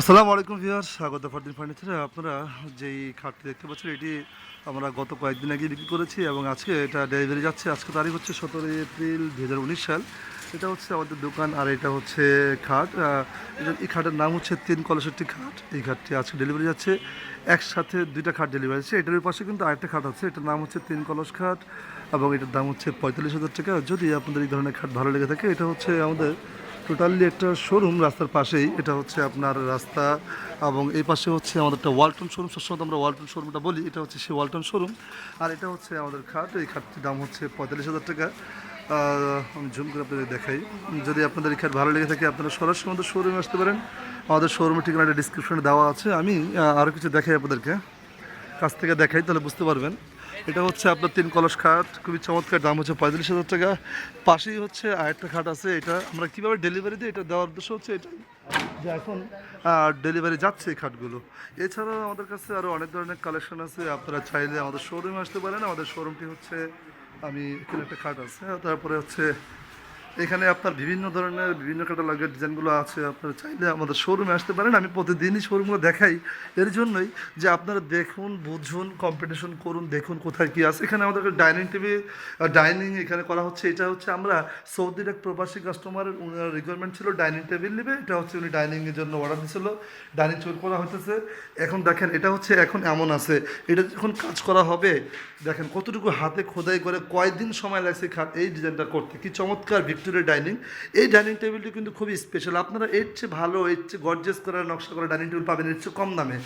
আসসালামু আলাইকুম ভিউয়ার স্বাগত ফারদিন ফার্নিচারে। আপনারা যেই খাটটি দেখতে পাচ্ছেন, এটি আমরা গত কয়েকদিন আগে বিক্রি করেছি এবং আজকে এটা ডেলিভারি যাচ্ছে। আজকে তারিখ হচ্ছে সতেরোই এপ্রিল দু হাজার উনিশ সাল। এটা হচ্ছে আমাদের দোকান আর এটা হচ্ছে খাট। এই খাটের নাম হচ্ছে তিন কলসেরটি খাট। এই খাটটি আজকে ডেলিভারি যাচ্ছে। একসাথে দুইটা খাট ডেলিভারি আছে। এটার পাশে কিন্তু আরেকটা খাট আছে। এটার নাম হচ্ছে তিন কলস খাট এবং এটার দাম হচ্ছে পঁয়তাল্লিশ হাজার টাকা। যদি আপনাদের এই ধরনের খাট ভালো লেগে থাকে, এটা হচ্ছে আমাদের টোটালি একটা শোরুম রাস্তার পাশেই। এটা হচ্ছে আপনার রাস্তা এবং এই পাশে হচ্ছে আমাদের একটা ওয়ালটন শোরুম। সবসময় আমরা ওয়ালটন শোরুমটা বলি, এটা হচ্ছে সেই ওয়ালটন শোরুম। আর এটা হচ্ছে আমাদের খাট, এই খাটটির দাম হচ্ছে পঁয়তাল্লিশ হাজার টাকা। আমি জুম করে আপনাদের দেখাই। যদি আপনাদের এই খাট ভালো লেগে থাকে, আপনারা সরাসরি আমাদের শোরুমে আসতে পারেন। আমাদের শোরুমের ঠিকানাটা ডিসক্রিপশনে দেওয়া আছে। আমি আরও কিছু দেখাই আপনাদেরকে। কাছ থেকে দেখাই, তাহলে বুঝতে পারবেন। এটা হচ্ছে আপনার তিন কলস খাট, খুবই চমৎকার, দাম হচ্ছে পঁয়তাল্লিশ হাজার টাকা। পাশেই হচ্ছে আরেকটা খাট আছে, এটা আমরা কীভাবে ডেলিভারি দিই, এটা দেওয়ার উদ্দেশ্য হচ্ছে এটাই। যে এখন ডেলিভারি যাচ্ছে এই খাটগুলো। এছাড়াও আমাদের কাছে আরও অনেক ধরনের কালেকশন আছে, আপনারা চাইলে আমাদের শোরুমে আসতে পারেন। আমাদের শোরুমটি হচ্ছে, আমি এখানে একটা খাট আছে, তারপরে হচ্ছে এখানে আপনার বিভিন্ন ধরনের বিভিন্ন ক্যাটালগের ডিজাইনগুলো আছে। আপনারা চাইলে আমাদের শোরুমে আসতে পারেন। আমি প্রতিদিনই শোরুমগুলো দেখাই। এর জন্যই যে আপনারা দেখুন, বুঝুন কম্পিটিশন করুন, দেখুন কোথায় কী আছে। এখানে আমাদের ডাইনিং টেবিল ডাইনিং এখানে করা হচ্ছে। এটা হচ্ছে আমরা সৌদির এক প্রবাসী কাস্টমারের উনার রিকোয়ারমেন্ট ছিল ডাইনিং টেবিল নেবে। এটা হচ্ছে উনি ডাইনিংয়ের জন্য অর্ডার দিয়েছিল ডাইনিং চোর করা হতেছে এখন দেখেন, এটা হচ্ছে এখন এমন আছে। এটা যখন কাজ করা হবে, দেখেন কতটুকু হাতে খোদাই করে কয়দিন সময় লাগছে এই ডিজাইনটা করতে। কি চমৎকার ভিক্টোরিয়া ডাইনিং। এই ডাইনিং টেবিলটি কিন্তু খুবই স্পেশাল আপনারা এর চেয়ে ভালো, এর চেয়ে গর্জেস করা নকশা করা ডাইনিং টেবিল পাবেন, এর চেয়ে কম দামে।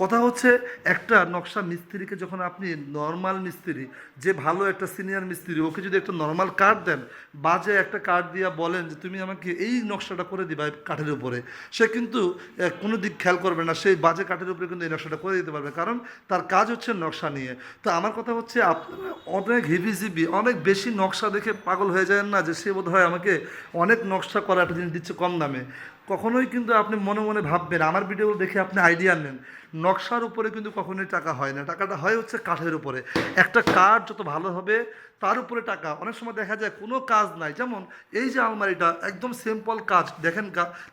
কথা হচ্ছে, একটা নকশা মিস্ত্রিকে যখন আপনি নর্মাল মিস্ত্রি, যে ভালো একটা সিনিয়র মিস্ত্রি, ওকে যদি একটা নর্মাল কার্ড দেন, বাজে একটা কার্ড দিয়া বলেন যে, তুমি আমাকে এই নকশাটা করে দিবা কাঠের উপরে। সে কিন্তু কোনো দিক খেয়াল করবে না, সেই বাজে কাঠের উপরে কিন্তু এই নকশাটা করে দিতে পারবে। কারণ তার কাজ হচ্ছে নকশা নিয়ে। তো আমার কথা হচ্ছে, আপনারা অনেক হেভিজিবি অনেক বেশি নকশা দেখে পাগল হয়ে যায় না যে, সে বোধ হয় আমাকে অনেক নকশা করা একটা জিনিস দিচ্ছে কম দামে। কখনোই কিন্তু আপনি মনে মনে ভাববেন, আমার ভিডিও দেখে আপনি আইডিয়া নেন। নকশার উপরে কিন্তু কখনোই টাকা হয় না। টাকাটা হয় হচ্ছে কাঠের উপরে। একটা কাঠ যত ভালো হবে, তার উপরে টাকা। অনেক সময় দেখা যায় কোনো কাজ নাই। যেমন এই যে আলমারিটা, একদম সিম্পল কাজ। দেখেন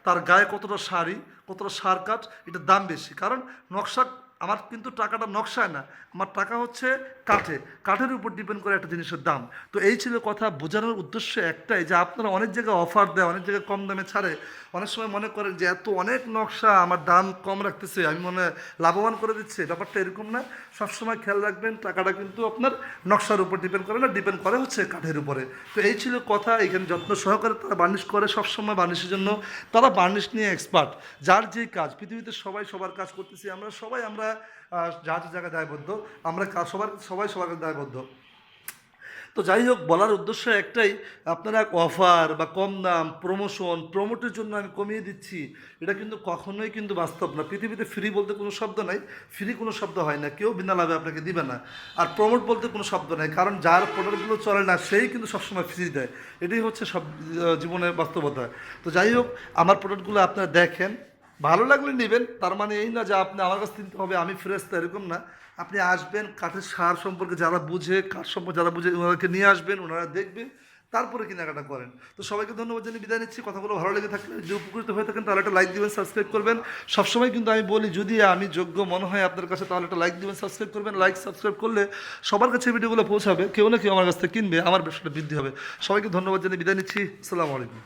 তার গায়ে কতটা শাড়ি কতটা সার কাঠ, এটার দাম বেশি। কারণ নকশা আমার কিন্তু টাকাটা নকশায় না, আমার টাকা হচ্ছে কাঠে। কাঠের উপর ডিপেন্ড করে একটা জিনিসের দাম। তো এই ছিল কথা, বোঝানোর উদ্দেশ্য একটাই যে আপনারা অনেক জায়গায় অফার দেয়, অনেক জায়গায় কম দামে ছাড়ে। অনেক সময় মনে করেন যে এত অনেক নকশা, আমার দাম কম রাখতেছে, আমি মনে লাভবান করে দিচ্ছে। ব্যাপারটা এরকম না। সবসময় খেয়াল রাখবেন, টাকাটা কিন্তু আপনার নকশার উপর ডিপেন্ড করে না ডিপেন্ড করে হচ্ছে কাঠের উপরে। তো এই ছিল কথা, এখানে যত্ন সহকারে তারা বার্নিশ করে, সবসময় বার্নিশের জন্য। তারা বার্নিশ নিয়ে এক্সপার্ট যার যেই কাজ, পৃথিবীতে সবাই সবার কাজ করতেছি, আমরা সবাই আমরা আহ, যা যা জায়গায় দায়বদ্ধ আমরা সবার সবাই সবার কাছে দায়বদ্ধ। তো যাই হোক বলার উদ্দেশ্য একটাই আপনারা অফার বা কম দাম প্রমোশন প্রমোটের জন্য আমি কমিয়ে দিচ্ছি এটা কিন্তু কখনোই কিন্তু বাস্তব না। পৃথিবীতে ফ্রি বলতে কোনো শব্দ নাই ফ্রি কোনো শব্দ হয় না কেউ বিনা লাভে আপনাকে দিবে না। আর প্রমোট বলতে কোনো শব্দ নাই কারণ যার প্রোডাক্টগুলো চলে না সেই কিন্তু সবসময় ফ্রি দেয়। এটাই হচ্ছে সব জীবনের বাস্তবতা। তো যাই হোক আমার প্রোডাক্টগুলো আপনারা দেখেন ভালো লাগলে নেবেন, তার মানে এই না যে আপনি আমার কাছে কিনতে হবে, আমি ফ্রেশ তো এরকম না। আপনি আসবেন, কাঠের সার সম্পর্কে যারা বুঝে, কাঠ সম্পর্কে যারা বুঝে, ওনাদেরকে নিয়ে আসবেন, ওনারা দেখবেন, তারপরে কেনাকাটা করেন। তো সবাইকে ধন্যবাদ জানিয়ে বিদায় নিচ্ছি। কথাগুলো ভালো লেগে থাকলে যদি উপকৃত হয়ে থাকেন, তাহলে একটা লাইক দিবেন সাবস্ক্রাইব করবেন। সবসময় কিন্তু আমি বলি, যদি আমি যোগ্য মনে হয় আপনার কাছে, তাহলে একটা লাইক দিবেন সাবস্ক্রাইব করবেন। লাইক সাবস্ক্রাইব করলে সবার কাছে ভিডিওগুলো পৌঁছাবে, কেউ না কেউ আমার কাছ থেকে কিনবে, আমার ব্যবসাটা বৃদ্ধি হবে। সবাইকে ধন্যবাদ জানিয়ে বিদায় নিচ্ছি। আসসালামু আলাইকুম।